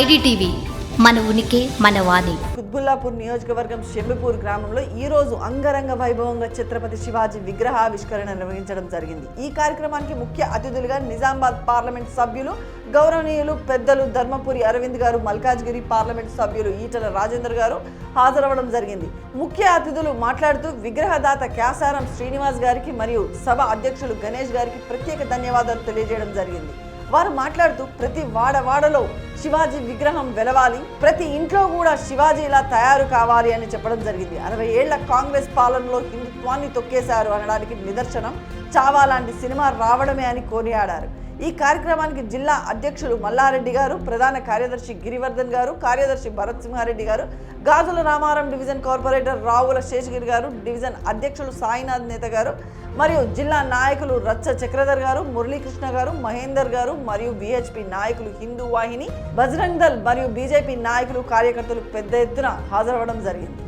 IDTV మన ఉనికి మన వాణి. కుత్బుల్లాపూర్ నియోజకవర్గం షెమ్మిపూర్ గ్రామంలో ఈ రోజు అంగరంగ వైభవంగా ఛత్రపతి శివాజీ విగ్రహావిష్కరణ నిర్వహించడం జరిగింది. ఈ కార్యక్రమానికి ముఖ్య అతిథులుగా నిజామాబాద్ పార్లమెంట్ సభ్యులు గౌరవనీయులు పెద్దలు ధర్మపురి అరవింద్ గారు మల్కాజ్గిరి పార్లమెంట్ సభ్యులు ఈటల రాజేందర్ గారు హాజరవ్వడం జరిగింది. ముఖ్య అతిథులు మాట్లాడుతూ విగ్రహదాత క్యాసారం శ్రీనివాస్ గారికి మరియు సభ అధ్యక్షులు గణేష్ గారికి ప్రత్యేక ధన్యవాదాలు తెలియజేయడం జరిగింది. వారు మాట్లాడుతూ ప్రతి వాడవాడలో శివాజీ విగ్రహం వెలవాలి ప్రతి ఇంట్లో కూడా శివాజీ ఇలా తయారు కావాలి అని చెప్పడం జరిగింది. అరవై ఏళ్ళ కాంగ్రెస్ పాలనలో హిందుత్వాన్ని తొక్కేశారు అనడానికి నిదర్శనం. చావా లాంటి సినిమా రావడమే అని కొనియాడారు ఈ కార్యక్రమానికి జిల్లా అధ్యక్షులు మల్లారెడ్డి గారు ప్రధాన కార్యదర్శి గిరివర్ధన్ గారు కార్యదర్శి భరత్ సింహారెడ్డి గారు గాజుల రామారం డివిజన్ కార్పొరేటర్ రావుల శేషగిరి గారు డివిజన్ అధ్యక్షులు సాయినాథ్ నేత గారు మరియు జిల్లా నాయకులు రచ్చ చక్రధర్ గారు మురళీకృష్ణ గారు మహేందర్ గారు మరియు బీహెచ్పీ నాయకులు హిందూ వాహిని బజరంగ్ దల్ మరియు బీజేపీ నాయకులు కార్యకర్తలు పెద్ద ఎత్తున హాజరవ్వడం జరిగింది.